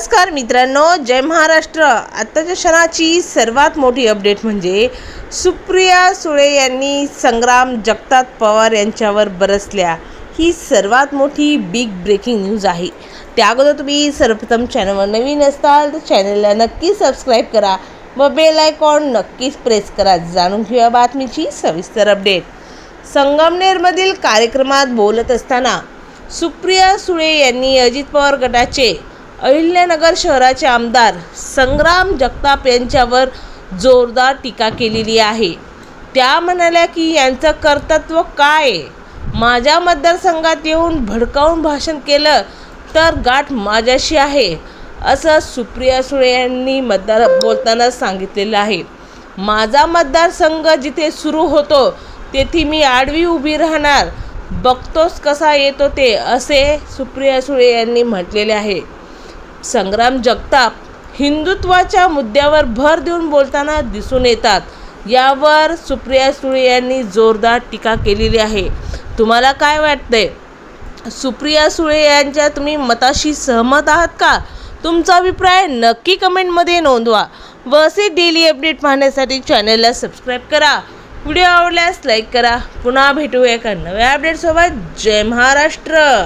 नमस्कार मित्रांनो जय महाराष्ट्र. आत्ताच्या क्षणाची सर्वात मोठी अपडेट म्हणजे सुप्रिया सुळे यांनी संग्राम जगताप पवार यांच्यावर बरसल्या. ही सर्वात मोठी बिग ब्रेकिंग न्यूज आहे. त्या अगोदर तुम्ही सर्वप्रथम चॅनलवर नवीन असताल तर चॅनलला नक्की सबस्क्राईब करा व बेल आयकॉन नक्कीच प्रेस करा. जाणून घेऊया बातमीची सविस्तर अपडेट संगमनेरमधील कार्यक्रमात बोलत असताना सुप्रिया सुळे यांनी अजित पवार गटाचे अहिल्यानगर शहराचे आमदार संग्राम जगताप यांच्यावर जोरदार टीका केलेली आहे. त्या म्हणाल्या की यांचं कर्तृत्व काय माझ्या मतदारसंघात येऊन भडकावून भाषण केलं तर गाठ माझ्याशी आहे असं सुप्रिया सुळे यांनी मतदार बोलताना सांगितलेलं आहे. माझा मतदारसंघ जिथे सुरू होतो तेथे मी आडवी उभी राहणार. बघतोच कसा येतो ते असे सुप्रिया सुळे यांनी म्हटलेले आहे. संग्राम जगताप हिंदुत्वाच्या मुद्द्यावर भर देऊन बोलताना दिसून येतात. यावर सुप्रिया सुळे यांनी जोरदार टीका केलेली आहे. तुम्हाला काय वाटतंय? सुप्रिया सुळे यांच्या तुम्ही मताशी सहमत आहात का? तुमचा अभिप्राय नक्की कमेंटमध्ये नोंदवा. व असे डेली अपडेट पाहण्यासाठी चॅनलला सबस्क्राईब करा. व्हिडिओ आवडल्यास लाईक करा. पुन्हा भेटूया एका नव्या अपडेटसोबत. जय महाराष्ट्र!